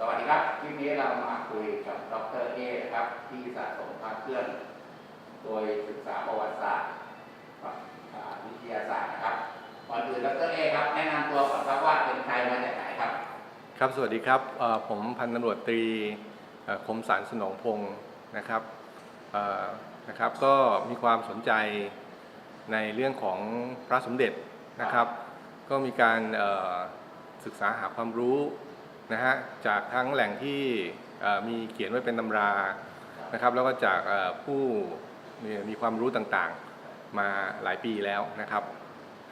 สวัสดีครับคลิปนี้เรามาคุยกับดรเอนะครับ ที่สะสมพระเครื่อง โดยศึกษาประวัติศาสตร์วิทยาศาสตร์นะครับก่อนอื่นดรเอครับแนะนำตัวก่อนครับว่าเป็นใครมาจากไหนครับ ครับสวัสดีครับผมพันตำรวจตรีคมสันสนองพงศ์นะครับนะครับ ก็มีความสนใจในเรื่องของพระสมเด็จนะครับ ก็มีการศึกษาหาความรู้ นะฮะจากทั้งแหล่งที่เอ่อมีเขียนไว้เป็นตำรานะครับแล้วก็จากเอ่อผู้มีมีความรู้ต่างๆมาหลายปีแล้วนะครับ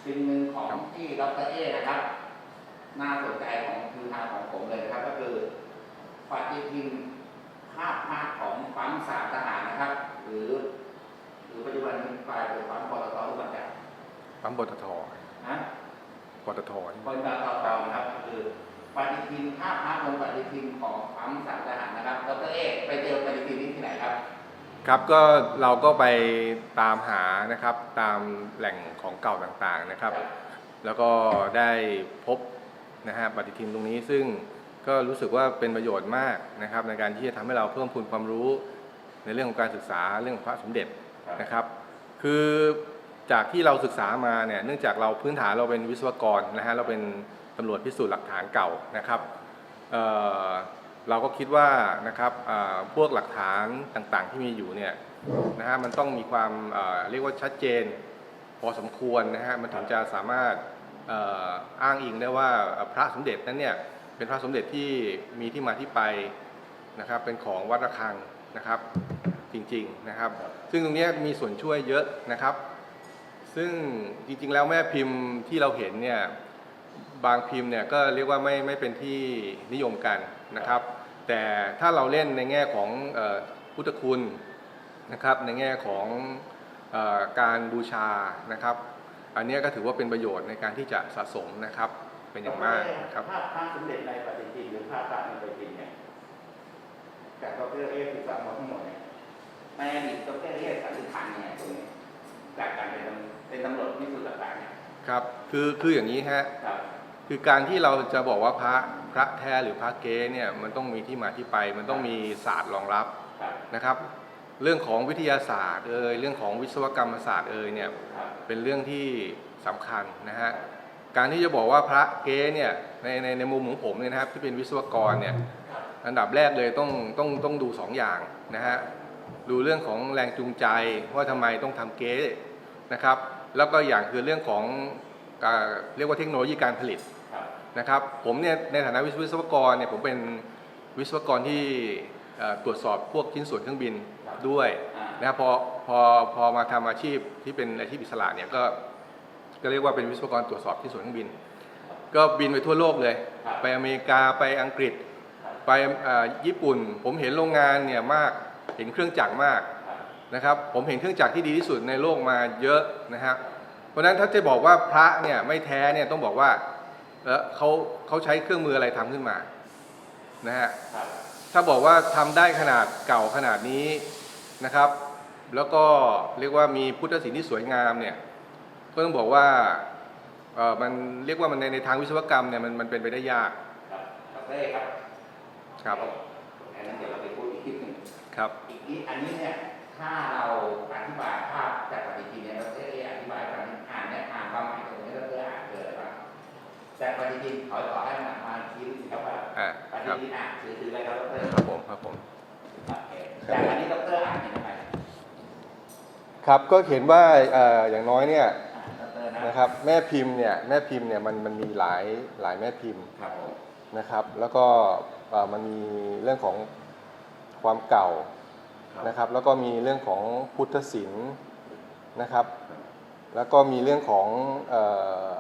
สิ่งหนึ่งของที่ดรเอนะครับน่าสนใจของคือทางของผมเลยนะครับ ก็คือปฏิทินภาพภาพของปั๊มสามทหารนะครับ หรือ หรือปัจจุบันนี้กลายเป็นปั๊มปตทหรือเปล่าครับปั๊มปตทนะปตทบนปตทนะครับก็คือ ปฏิทินภาพภาพบนปฏิทินของปั๊มสามทหารนะครับดรเอไปเจอปฏิทินนี้ที่ไหนครับ ครับก็เราก็ไปตามหานะครับตามแหล่งของเก่าต่างๆนะครับ แล้วก็ได้พบนะฮะปฏิทินตรงนี้ซึ่งก็รู้สึกว่าเป็นประโยชน์มากนะครับ ในการที่จะทำให้เราเพิ่มพูนความรู้ในเรื่องของการศึกษาเรื่องของพระสมเด็จนะครับ คือจากที่เราศึกษามาเนี่ยเนื่องจากเราพื้นฐานเราเป็นวิศวกรนะฮะเราเป็น ตำรวจพิสูจน์หลักฐานเก่านะครับเเราก็คิดว่านะครับพวกหลักฐานต่างๆที่มีอยู่เนี่ยนะฮะมันต้องมีความเเรียกว่าชัดเจนพอสมควรนะฮะมันถึงจะสามารถอ้างอิงได้ว่าพระสมเด็จนั้นเนี่ยเป็นพระสมเด็จที่มีที่มาที่ไปนะครับเป็นของวัดระฆังนะครับจริงๆนะครับ ซึ่งตรงนี้มีส่วนช่วยเยอะนะครับ ซึ่งจริงๆแล้วแม่พิมพ์ที่เราเห็นเนี่ย บางพิมพ์เนี่ยก็เรียกว่าไม่ไม่เป็นที่นิยมกันนะครับ แต่ถ้าเราเล่นในแง่ของพุทธคุณนะครับในแง่ของออการบูชานะครับ อันนี้ก็ถือว่าเป็นประโยชน์ในการที่จะสะสมนะครับเป็นอย่างมากนะครับภาพภาพสมเด็จในปฏิทินหรือภาพพระในปฏิทินเนี่ยจากดรเอศึกษามาทั้งหมดเนี่ยในอดีตดรเอสันนิษฐานยังไงตรงนี้จากการเป็นตำเป็นตำรวจพิสูจน์หลักฐานเนี่ยครับคือคืออย่างนี้ฮะ คือการที่เราจะบอกว่าพระพระแท้หรือพระเก๊เนี่ยมันต้องมีที่มาที่ไป มันต้องมีศาสตร์รองรับนะครับ เรื่องของวิทยาศาสตร์เอ่ยเรื่องของวิศวกรรมศาสตร์เอ่ยเนี่ยเป็นเรื่องที่สำคัญนะฮะการที่จะบอกว่าพระเก๊เนี่ยในในในมุมของผมเนี่ยนะครับที่เป็นวิศวกรเนี่ยอันดับแรกเลยต้องต้องต้องดูสองอย่างนะฮะดูเรื่องของแรงจูงใจว่าทำไมต้องทำเก๊นะครับ แล้วก็อย่างคือเรื่องของกาเรียกว่าเทคโนโลยีการผลิต นะครับผมเนี่ยในฐานะวิศวิศวกรเนี่ยผมเป็นวิศวกรที่เอ่อตรวจสอบพวกชิ้นส่วนเครื่องบินด้วยอ่านะครับพอพอพอมาทำอาชีพที่เป็นอาชีพอิสระเนี่ยก็ก็เรียกว่าเป็นวิศวกรตรวจสอบชิ้นส่วนเครื่องบิน ก็บินไปทั่วโลกเลยครับไปอเมริกาไปอังกฤษครับไปเอ่อญี่ปุ่น ผมเห็นโรงงานเนี่ยมากเห็นเครื่องจักรมากครับนะครับผมเห็นเครื่องจักรที่ดีที่สุดในโลกมาเยอะนะฮะเพราะฉะนั้นถ้าจะบอกว่าพระเนี่ยไม่แท้เนี่ยต้องบอกว่า เออเขาเขาใช้เครื่องมืออะไรทำขึ้นมานะฮะครับถ้าบอกว่าทำได้ขนาดเก่าขนาดนี้นะครับ แล้วก็เรียกว่ามีพุทธศิลป์ที่สวยงามเนี่ยก็ต้องบอกว่าเออมันเรียกว่ามันในในทางวิศวกรรมเนี่ยมันมันเป็นไปได้ยากครับดรเอครับครับอันนั้นเดี๋ยวเราไปพูดอีกทีหนึ่งครับอีกนิดอันนี้เนี่ยถ้าเราอธิบายภาพ จากปฏิทินขอขอให้มันมาอีกทีหนึงครับว่าอ่าปคฏิรับทินอ่านคือคืออะไรครับดรครับผมครับผม โอเคจากอันนี้ดรอ่านเห็นไหมครับก็เห็นว่าเอ่ออย่างน้อยเนี่ยอ่านดรนะนะครับแม่พิมพ์เนี่ยแม่พิมพ์เนี่ยมันมันมีหลายหลายแม่พิมพ์ครับผมนะครับแล้วก็เอ่อมันมีเรื่องของความเก่านะครับแล้วก็มีเรื่องของพุทธศิลป์นะครับ แล้วก็มีเรื่องของเอ่อ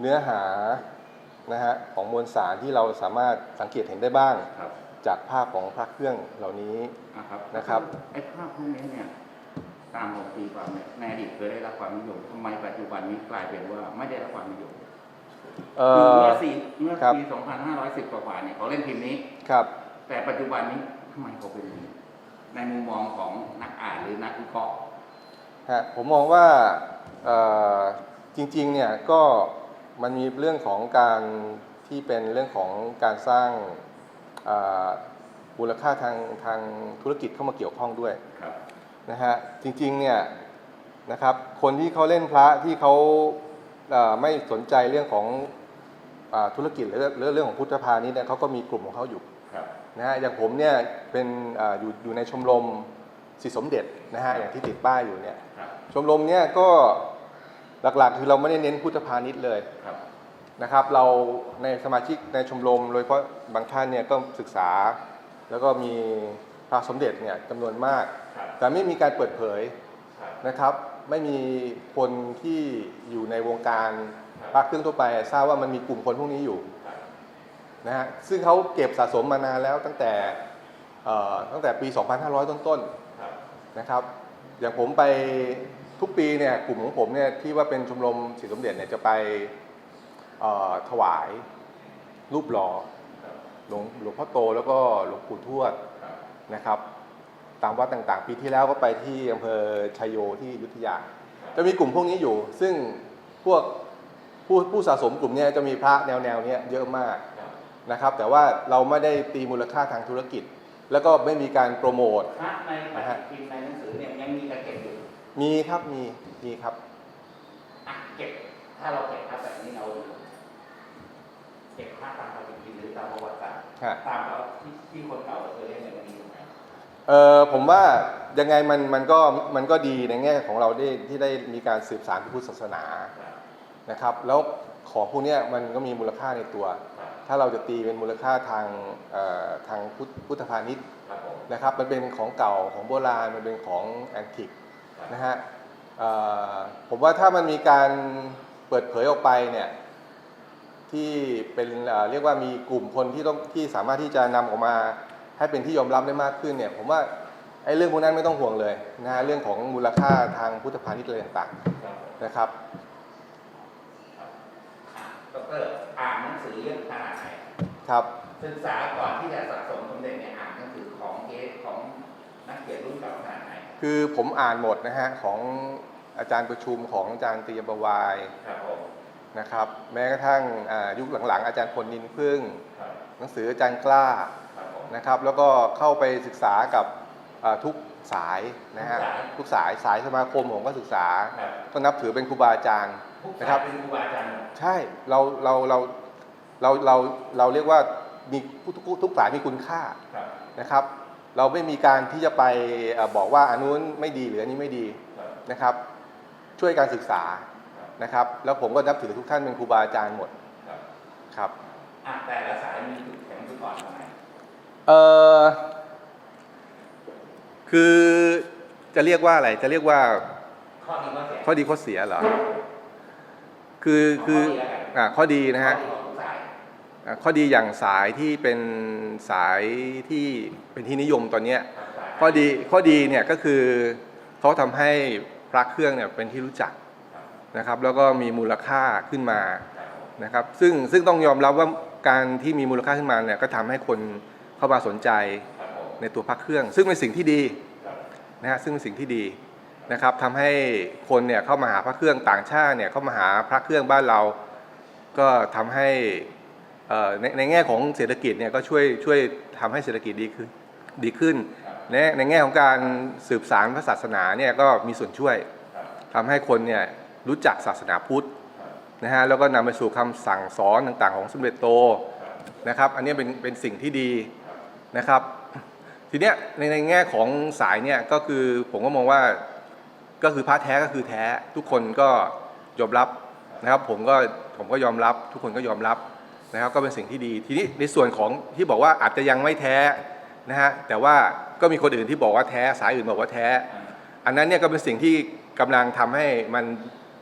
เนื้อหานะฮะของมวลสารที่เราสามารถสังเกตเห็นได้บ้าง ครับจากภาพของพระเครื่องเหล่านี้นะครับนะครับ ไอ้ภาพพวกนี้เนี่ยตามผมตีความเนี่ยในอดีตเคยได้รับความนิยมทำไมปัจจุบันนี้กลายเป็นว่าไม่ได้รับความนิยมเอ่คืออ เมื่อสี่เมื่อครับ ปี 2510 กว่าๆเนี่ยเขาเล่นพิมพ์นี้ ครับ แต่ปัจจุบันนี้ทำไมเขาเป็นอย่างนี้ในมุมมองของนักอ่านหรือนักวิเคราะห์ ฮะผมมองว่าเอ่อจริงๆเนี่ยก็ มันมีเรื่องของการที่เป็นเรื่องของการสร้างอ่ามูลค่าทางทางธุรกิจเข้ามาเกี่ยวข้องด้วยครับนะฮะจริงๆเนี่ยนะครับคนที่เขาเล่นพระที่เขาเอ่อไม่สนใจเรื่องของอาธุรกิจหรือหรือเรื่องของพุทธพาณิชย์เนี่ยเขาก็มีกลุ่มของเขาอยู่ครับนะฮะอย่างผมเนี่ยเป็นอาอยู่อยู่ในชมรมสิทธิสมเด็จนะฮะอย่างที่ติดป้ายอยู่เนี่ยครับชมรมเนี่ยก็ หลักๆ คือเราไม่ได้เน้นพุทธพาณิชย์เลยครับนะครับ เราในสมาชิกในชมรมโดยเฉพาะบางท่านเนี่ยก็ศึกษา แล้วก็มีพระสมเด็จเนี่ยจำนวนมากครับแต่ไม่มีการเปิดเผยครับนะครับ ไม่มีคนที่อยู่ในวงการครับพระเครื่องทั่วไปทราบว่ามันมีกลุ่มคนพวกนี้อยู่ครับนะฮะซึ่งเขาเก็บสะสมมานานแล้วตั้งแต่เอ่อตั้งแต่ปี 2500 ต้นๆครับนะครับ อย่างผมไป ทุกปีเนี่ยกลุ่มของผมเนี่ยที่ว่าเป็นชมรมศิษย์สมเด็จเนี่ยจะไปถวายรูปหล่อหลวงหลวงพ่อโตแล้วก็หลวงปู่ทวดนะครับ ตามวัดต่างๆ ปีที่แล้วก็ไปที่อำเภอชัยโยที่ยุทธยา จะมีกลุ่มพวกนี้อยู่ ซึ่งพวกผู้ผู้สะสมกลุ่มเนี้จะมีพระแนวแนวๆเนี้ยเยอะมากนะครับ แต่ว่าเราไม่ได้ตีมูลค่าทางธุรกิจ แล้วก็ไม่มีการโปรโมทพระในปฏิทินในหนังสือเนี่ยยังมีการเก็บ มีครับมีมีครับ อะเก็บถ้าเราเก็บพระแบบนี้เราดูเก็บพระตามปฏิทินหรือตามประวัติศาสตร์ฮะ ตามเราที่ที่คนเก่าเคยเล่นเนี่ยมันมีอยู่ไหมเออผมว่ายังไงมันมันก็มันก็ดีในแง่ของเราได้ที่ได้มีการสืบสานพระพุทธศาสนาครับนะครับ แล้วของพวกเนี้ยมันก็มีมูลค่าในตัว ครับถ้าเราจะตีเป็นมูลค่าทางเอ่อทางพุทธพุทธพาณิชย์ครับผมนะครับ มันเป็นของเก่าของโบราณมันเป็นของแอนติกครับ นะฮะเอ่อผมว่าถ้ามันมีการเปิดเผยออกไปเนี่ยที่เป็นเอ่อเรียกว่ามีกลุ่มคนที่ต้องที่สามารถที่จะนำออกมาให้เป็นที่ยอมรับได้มากขึ้นเนี่ยผมว่าไอ้เรื่องพวกนั้นไม่ต้องห่วงเลยนะฮะเรื่องของมูลค่าทางพุทธพาณิชย์อะไรต่างครับผมๆนะครับอะดอกเตอรอ่านหนังสือเยอะขนาดไหนครับศึกษาก่อนที่จะสะสมสมเด็จเนี่ยอ่านหนังสือของเกสของนักเขียนรุ่นเก่าขนาดไหน คือผมอ่านหมดนะฮะของอาจารย์ประชุมของอาจารย์ตียบวายครับผมนะครับ แม้กระทั่งอ่ายุคหลังๆ อาจารย์พลนินพึ่งครับหนังสืออาจารย์กล้าครับผมนะครับ แล้วก็เข้าไปศึกษากับอ่าทุกสายนะฮะทุกสายสายสมาคมผมก็ศึกษาครับก็นับถือเป็นครูบาอาจารย์ทุกนะสาครัยบเป็นครูบาอาจารย์หมดใช่เราเราเราเราเราเราเรียกว่ามีทุกทุกทุกสายมีคุณค่าครับนะครับ เราไม่มีการที่จะไปเอ่อบอกว่าอันนู้นไม่ดีหรืออันนี้ไม่ดีครับนะครับ ช่วยการศึกษาครับนะครับ แล้วผมก็นับถือทุกท่านเป็นครูบาอาจารย์หมดครับครับอะแต่ละสายมีจุดแข็งจุดอ่อนตรงไหนเออคือจะเรียกว่าอะไรจะเรียกว่า ข้อดีข้อเสียข้อดีข้อเสียเหรอคือคือข้อดีแล้วกันอ่าข้อดีนะฮะ ข้อดีอย่างสายที่เป็นสายที่เป็นที่นิยมตอนนี้ข้อดีข้อดีเนี่ยก็คือเขาทำให้พระเครื่องเนี่ยเป็นที่รู้จักนะครับ แล้วก็มีมูลค่าขึ้นมานะครับ ซึ่งซึ่งต้องยอมรับว่าการที่มีมูลค่าขึ้นมาเนี่ยก็ทำให้คนเข้ามาสนใจในตัวพระเครื่อง ซึ่งเป็นสิ่งที่ดีนะฮะซึ่งเป็นสิ่งที่ดีนะครับทำให้คนเนี่ยเข้ามาหาพระเครื่องต่างชาติเนี่ยเข้ามาหาพระเครื่องบ้านเรา ก็ทำให้ ในในแง่ของเศรษฐกิจเนี่ยก็ช่วยช่วยทำให้เศรษฐกิจดีขึ้นดีขึ้นในในแง่ของการสืบสารพระศาสนาเนี่ยก็มีส่วนช่วยทำให้คนเนี่ยรู้จักศาสนาพุทธนะฮะแล้วก็นำไปสู่คำสั่งสอนต่างๆ ของสมเด็จโตนะครับ อันนี้เป็นเป็นสิ่งที่ดีนะครับ ทีเนี้ยในในแง่ของสายเนี่ยก็คือผมก็มองว่าก็คือพระแท้ก็คือแท้ทุกคนก็ยอมรับนะครับ ผมก็ผมก็ยอมรับ ทุกคนก็ยอมรับ นะครับก็เป็นสิ่งที่ดี ทีนี้ในส่วนของที่บอกว่าอาจจะยังไม่แท้นะฮะแต่ว่าก็มีคนอื่นที่บอกว่าแท้สายอื่นบอกว่าแท้อ่าอันนั้นเนี่ยก็เป็นสิ่งที่กำลังทำให้มัน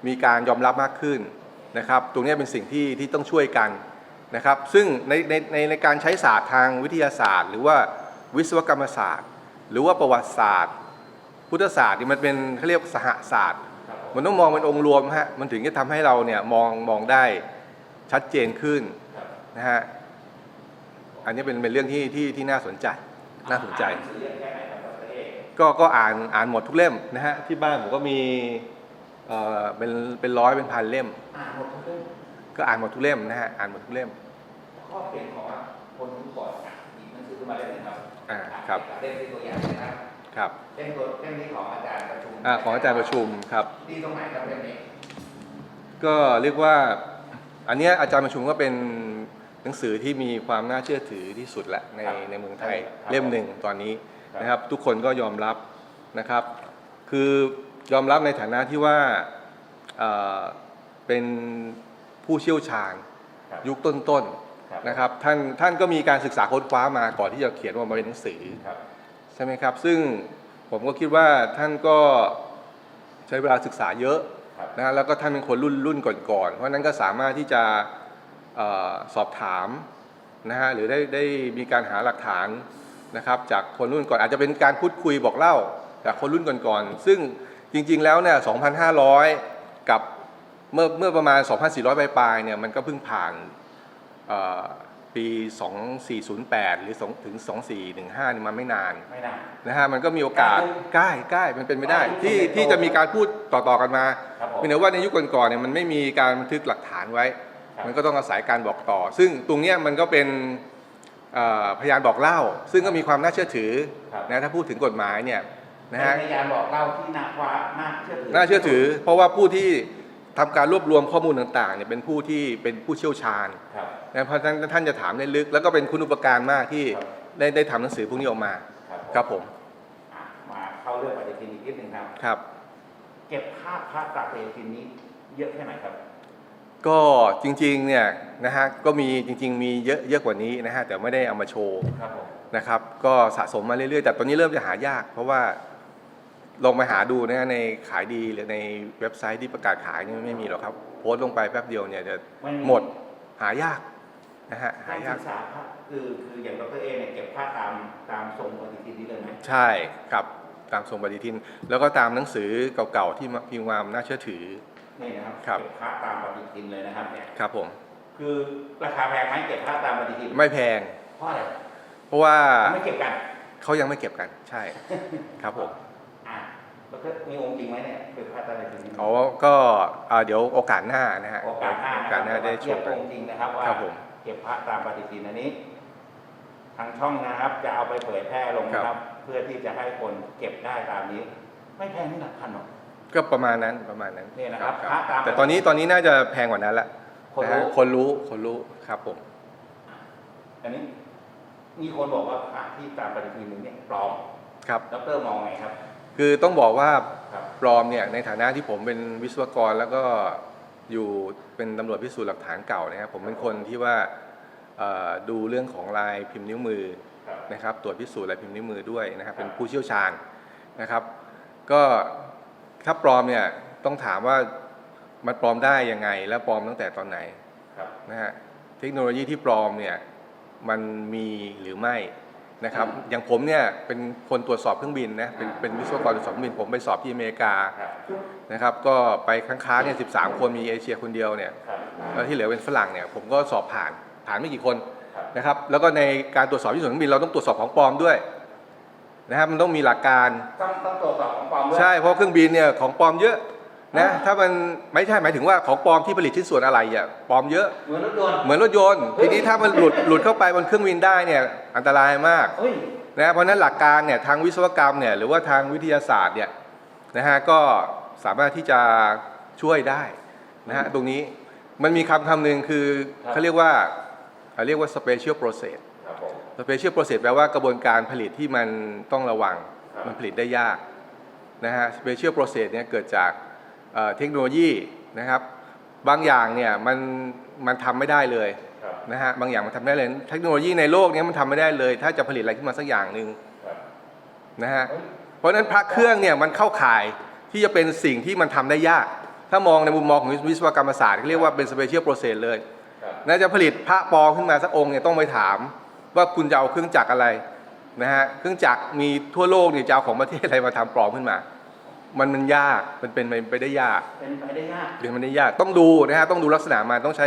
มีการยอมรับมากขึ้นนะครับ ตรงเนี้ยเป็นสิ่งที่ที่ต้องช่วยกันนะครับ ซึ่งในในในในการใช้ศาสตร์ทางวิทยาศาสตร์ หรือว่าวิศวกรรมศาสตร์ หรือว่าประวัติศาสตร์ พุทธศาสตร์นี่มันเป็นเขาเรียกสหศาสตร์ครับผมมันต้องมองเป็นองค์รวมฮะมันถึงจะทำให้เราเนี่ยมองมองได้ชัดเจนขึ้นครับ นะฮะอันนี้เป็นเป็นเรื่องที่ที่ที่น่าสนใจน่าสนใจอ่หงสือเยอะแค่ไหนครับดรเอกก็ก็อ่านอ่านหมดทุกเล่มนะฮะที่บ้านผมก็มีเอ่อเป็นเป็นร้อยเป็นพันเล่ม อ่านหมดทุกเรื่องก็อ่านหมดทุกเล่มนะฮะอ่านหมดทุกเล่มข้อเปลี่ยนของว่าคนทุกก่อนอะดีไหมขึ้นมาเล่มหนึ่งครับอ่าครับเล่มที่ตัวอย่างนะครับครับเล่มตัวเล่มนี้ของอาจารย์ประชุมอ่าของอาจารย์ประชุมครับดีตรงไหนครับเล่มนี้ก็เรียกว่าอันเนี้ยอาจารย์ประชุมก็เป็น หนังสือที่มีความน่าเชื่อถือที่สุดละในครับในเมืองไทยครับเล่มหนึ่งตอนนี้ครับนะครับ ทุกคนก็ยอมรับนะครับ คือยอมรับในฐานะที่ว่าเอ่อเป็นผู้เชี่ยวชาญครับยุคต้นๆนะครับท่านท่านก็มีการศึกษาค้นคว้ามาก่อนที่จะเขียนออกมาเป็นหนังสือครับใช่ไหมครับ ซึ่งผมก็คิดว่าท่านก็ใช้เวลาศึกษาเยอะครับนะฮะแล้วก็ท่านเป็นคนรุ่นรุ่นก่อนๆเพราะฉะนั้นก็สามารถที่จะเออ สอบถามนะฮะหรือได้ได้มีการหาหลักฐานนะครับจากคนรุ่นก่อนอาจจะเป็นการพูดคุยบอกเล่าจากคนรุ่นก่อนๆซึ่งจริงๆแล้วเนี่ย2,500 กับเมื่อเมื่อประมาณ 2,400 ปลายๆเนี่ยมันก็เพิ่งผ่านเอ่อปี 2408 หรือ2ถึง 2415นี่มาไม่นานไม่นานนะฮะมันก็มีโอกาสใกล้ใกล้ใกล้มันเป็นไม่ได้ใกล้ที่ใกล้ที่จะมีการพูดต่อๆกันมาครับผมเป็นแต่ว่าในยุคก่อนๆเนี่ยมันไม่มีการบันทึกหลักฐานไว้ครับ มันก็ต้องอาศัยการบอกต่อ ซึ่งตรงเนี้ยมันก็เป็นเอ่อพยานบอกเล่า ซึ่งก็มีความน่าเชื่อถือครับนะถ้าพูดถึงกฎหมายเนี่ยนะฮะเป็นพยานบอกเล่าที่น่าว่าน่าเชื่อถือน่าเชื่อถือ เพราะว่าผู้ที่ทำการรวบรวมข้อมูลต่างๆเนี่ยเป็นผู้ที่เป็นผู้เชี่ยวชาญครับนะเพราะฉะนั้นท่านจะถามได้ลึก แล้วก็เป็นคุณอุปการมากที่ครับได้ได้ทำหนังสือพวกนี้ออกมาครับครับผมอะมาเข้าเรื่องปฏิทินอีกนิดหนึ่งครับครับ เก็บภาพพระตราปฏิทินนี้เยอะแค่ไหนครับ ก็จริงๆเนี่ยนะฮะก็มีจริง ๆ มีเยอะเยอะกว่านี้นะฮะแต่ไม่ได้เอามาโชว์ครับผมนะครับก็สะสมมาเรื่อยๆ แต่ตอนนี้เริ่มจะหายาก เพราะว่าลองไปหาดูนะฮะในขายดีหรือในเว็บไซต์ที่ประกาศขายนี่ไม่มีหรอกครับ โพสต์ลงไปแป๊บเดียวเนี่ยจะไม่หมดหายากนะฮะกาหารยาศึก กษาพระคือคืออย่างดรเอเนี่ยเก็บภาพตามตามทรงปฏิทินนี้เลยไหมใช่ครับตามทรงปฏิทิน แล้วก็ตามหนังสือเก่าๆที่พิมพ์มาน่าเชื่อถือ นี่นะครับครับ เก็บภาพตามปฏิทินเลยนะครับเนี่ยครับผม คือราคาแพงไหมเก็บภาพตามปฏิทินไม่แพง เพราะอะไรเพราะว่าไม่เก็บกันเขายังไม่เก็บกันใช่ครับผมอะแล้วก็มีองค์จริงไหมเนี่ยเก็บภาพตามปฏิทินอ๋อก็อ่าเดี๋ยวโอกาสหน้านะฮะโอกาสหน้าโอกาสหน้าได้ชเทียมบกันองค์จริงนะครับว่าครับผมเก็บภาพตามปฏิทินอันนี้ ทางช่องนะครับ จะเอาไปเผยแพร่ลงนะครับ เพื่อที่จะให้คนเก็บได้ตามนี้ ไม่แพงนี่หลักพันหรอก ก็ประมาณนั้นประมาณนั้นนี่นะครับครับพระตามแต่ตอนนี้ตอนนี้น่าจะแพงกว่านั้นละคนรู้ะฮะคนรู้คนรู้ครับผม อันนี้มีคนบอกว่าพระที่ตามปฏิทินหนึ่งเนี่ยปลอมครับดรมองไงครับ คือต้องบอกว่าครับปลอมเนี่ยในฐานะที่ผมเป็นวิศวกรแล้วก็อยู่เป็นตำรวจพิสูจน์หลักฐานเก่านะครับผมเป็นคนที่ว่าเอ่อดูเรื่องของลายพิมพ์นิ้วมือครับนะครับตรวจพิสูจน์ลายพิมพ์นิ้วมือด้วยนะครับ เป็นผู้เชี่ยวชาญนะครับ ก็ ถ้าปลอมเนี่ยต้องถามว่ามันปลอมได้ยังไง และปลอมตั้งแต่ตอนไหนครับนะฮะเทคโนโลยีที่ปลอมเนี่ยมันมีหรือไม่นะครับ อย่างผมเนี่ยเป็นคนตรวจสอบเครื่องบินนะเป็นเป็นวิศวกรตรวจสอบเครื่องบิน ผมไปสอบที่อเมริกาครับนะครับ ก็ไปค้างๆเนี่ยสิคนมีเอเชียคนเดียวเนี่ยครับแล้วที่เหลือเป็นฝรั่งเนี่ยผมก็สอบผ่านผ่านไม่กี่คนครับนะครับ แล้วก็ในการตรวจสอบที่สวนเครื่องบินเราต้องตรวจสอบของปลอมด้วยนะครับมันต้องมีหลักการต้องต้องตรวจสอบของปลอม ด้วยใช่เพราะเครื่องบินเนี่ยของปลอมเยอะนะถ้ามันไม่ใช่หมายถึงว่าของปลอมที่ผลิตชิ้นส่วนอะไรอะปลอมเยอะเหมือนรถยนต์เหมือนรถยนต์ทีนี้ถ้ามันหลุดหลุดเข้าไปบนเครื่องบินได้เนี่ยอันตรายมากเฮ้ยนะเพราะฉะนั้นหลักการเนี่ยทางวิศวกรรมเนี่ยหรือว่าทางวิทยาศาสตร์เนี่ยนะฮะก็สามารถที่จะช่วยได้นะฮะตรงนี้มันมีคำคำหนึ่งคือครับเขาเรียกว่าเขาเรียกว่า special process ครับผม special process แปลว่ากระบวนการผลิตที่มันต้องระวังครับมันผลิตได้ยาก นะฮะ special process เนี่ยเกิดจากเอ่อเทคโนโลยีนะครับ บางอย่างเนี่ยมันมันทำไม่ได้เลยครับนะฮะบางอย่างมันทำได้เลย เทคโนโลยีในโลกเนี้มันทำไม่ได้เลย ถ้าจะผลิตอะไรขึ้นมาสักอย่างหนึ่งครับนะฮะเฮ้ยเพราะฉะนั้นพระเครื่องเนี่ยมันเข้าข่ายที่จะเป็นสิ่งที่มันทำได้ยาก ถ้ามองในมุมมองของวิศวกรรมศาสตร์เขาเรียกว่าเป็น special process เลยครับน่าจะผลิตพระปลอมขึ้นมาสักองค์เนี่ยต้องไปถาม ว่าคุณจะเอาเครื่องจักรอะไร นะฮะเครื่องจักรมีทั่วโลกเนี่ยจะเอาของประเทศอะไรมาทำปลอมขึ้นมา มันมันยากมันเป็นไปได้ยากเป็นไปได้ยากเรื่องมันได้ยากต้องดูนะฮะต้องดูลักษณะมันต้องใช้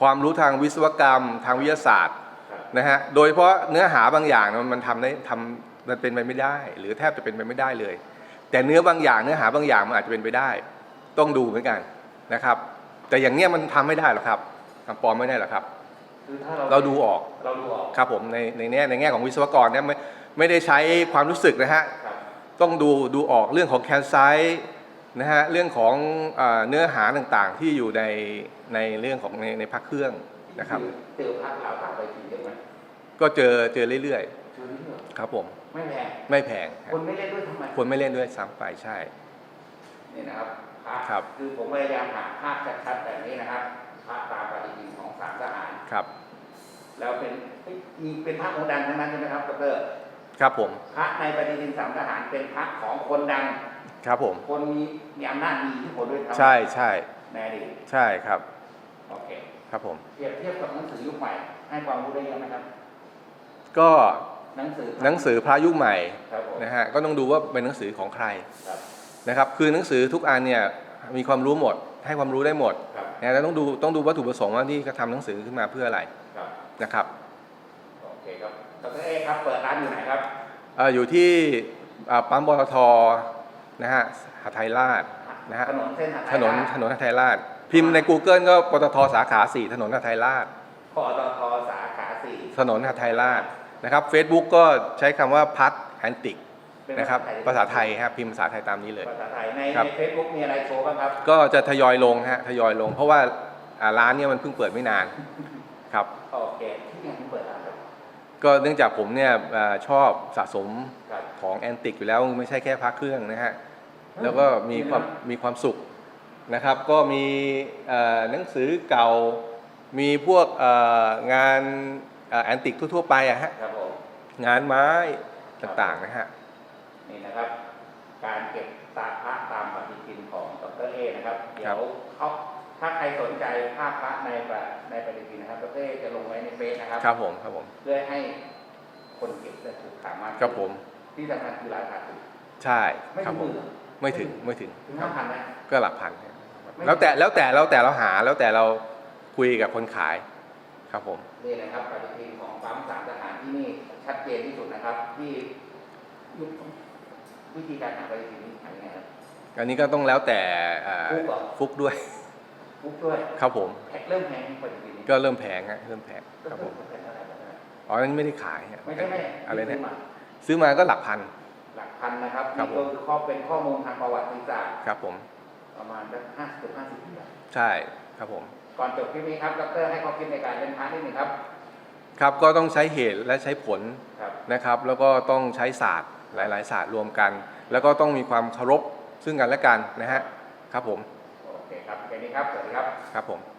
ความรู้ทางวิศวกรรม ทางวิทยาศาสตร์ครับนะฮะโดยเฉพาะเนื้อหาบางอย่างเนี่ยมันทำได้ทำมันเป็นไปไม่ได้ หรือแทบจะเป็นไปไม่ได้เลย แต่เนื้อบางอย่างเนื้อหาบางอย่างมันอาจจะเป็นไปได้ ต้องดูเหมือนกันนะครับ แต่อย่างเนี้ยมันทำไม่ได้หรอกครับทำปลอมไม่ได้หรอกครับ คือถ้าเราเราดูออกเราดูออก ครับผมในในแง่ในแง่ของวิศวกรเนี่ยไม่ไม่ได้ใช้ความรู้สึกนะฮะครับ ต้องต้องดูดูออกเรื่องของแคนไซต์นะฮะเรื่องของเออเนื้อหาต่างๆ ที่อยู่ในในเรื่องของในในพักเครื่องนะครับ เจอพระเหลาตากไปทีเดียวไหมก็เจอเจอเรื่อยเจอนี่เหรอๆ ครับผมไม่แพงไม่แพงฮะคนไม่เล่นด้วยทำไม ควรไม่เล่นด้วยซ้ำไปใช่ นี่นะครับพระครับ คือผมพยายามหาภาพชัดๆแบบนี้นะครับพระตามปฏิทินของสามทหาร ครับ แล้วเป็นมีเป็นพระองค์ดังทั้งนั้นใช่ไหมครับดรครับผม พระในปฏิทินสามทหารเป็นพระของคนดัง ครับผม คนมีมีอำนาจมีอิที่ผลด้วยครับใช่ใช่ในอดีตใช่ครับ โอเค ครับผม เปรียบเทียบกับหนังสือยุคใหม่ ให้ความรู้ได้เยอะไหมครับ ก็หนังสือหนังสือพระยุคใหม่ครับผมนะฮะก็ต้องดูว่าเป็นหนังสือของใครครับนะครับ คือหนังสือทุกอันเนี่ยมีความรู้หมด ให้ความรู้ได้หมดครับนะแต่ต้องดูต้องดูวัตถุประสงค์ว่าที่เขาทำหนังสือขึ้นมาเพื่ออะไรครับ นะครับโอเคครับดรเอครับเปิดร้านอยู่ไหนครับเอ่ออยู่ที่อ่าปั๊มปตทนะฮะหาไทยราชนะฮะถนนเส้นหาดไทถยนนราชถนนหาไทยราช พิมพ์ใน Google ก็ปตทสาขา 4 ถนนหาไทยราชปตทสาขาสี่ถนนหาไทยราชนะครับ Facebook ก็ใช้คำว่าพัทแอนติกเป็นนะครับภาษาไทยครับพิมพ์ภาษาไทยตามนี้เลยภาษาไทยในครับในเฟซบุ๊กมีอะไรโชว์บ้างครับ ก็จะทยอยลงฮะทยอยลง เพราะว่าอ่าร้านเนี่ยมันเพิ่งเปิดไม่นาน ครับโอเคที่ยังเปิดร้านครับก็เนื่องจากผมเนี่ยอ่าชอบสะสมครับของแอนติกอยู่แล้วไม่ใช่แค่พักเครื่องนะฮะแล้วก็มีความมีความสุขนะครับ ก็มีเอ่อหนังสือเก่ามีพวกเอ่องานเอ่อแอนติกทั่ว ๆ ไปอะฮะครับผมงานไม้ต่างๆนะฮะนี่นะครับ การเก็บตาพระตามปฏิทินของดรเอนะครับ เดี๋ยวเขา ถ้าใครสนใจภาพพระในประในปฏิทินนะครับดรเอจะลงไว้ในเฟซนะครับ ครับผมครับผมเพื่อให้คนเก็บได้ถูกสามารถครับผม ที่สำคัญคือราคาถูกใช่ไม่ครับถึงผหมมื่นไม่ถึงไม่ถึงถึงครัห้าบพันไหมก็หลักพันไม่แล้วแต่แล้วแต่แล้วแต่เราหาแล้วแต่เราคุยกับคนขายครับผมนี่นะครับปฏิทินของปั๊มสามทหารที่นี่ชัดเจนที่สุดนะครับ ที่วิธีการหาปฏิทินนี้หายังไงครับอันนี้ก็ต้องแล้วแต่เอ่อฟุกเหรอฟุกด้วย ฟุกด้วยครับผมแพงเริ่มแพงปฏิทินนี้ก็เริ่มแพงฮะเริ่มแพงครับผมแพงเท่าไหร่แบบนั้นอ๋ออันนี้ไม่ได้ขายฮะไม่ใช่แม่อะไรเนี่ยซื้มาซื้อมาก็หลักพันหลักพันนะครับครับนี่ก็คือข้อเป็นข้อมูลทางประวัติศาสตร์ครับผมประมาณสักห้าสิบห้าสิบปีแล้วใช่ครับผม ก่อนจบคลิปนี้ครับดรให้ข้อคิดในการเล่นพาร์ทนิดหนึ่งครับ ครับก็ต้องใช้เหตุและใช้ผลครับนะครับ แล้วก็ต้องใช้ศาสตร์หลาย ๆ ศาสตร์รวมกัน แล้วก็ต้องมีความเคารพซึ่งกันและกันนะฮะครับผมโอเค ครับแค่นี้ครับ สวัสดีครับ ครับผม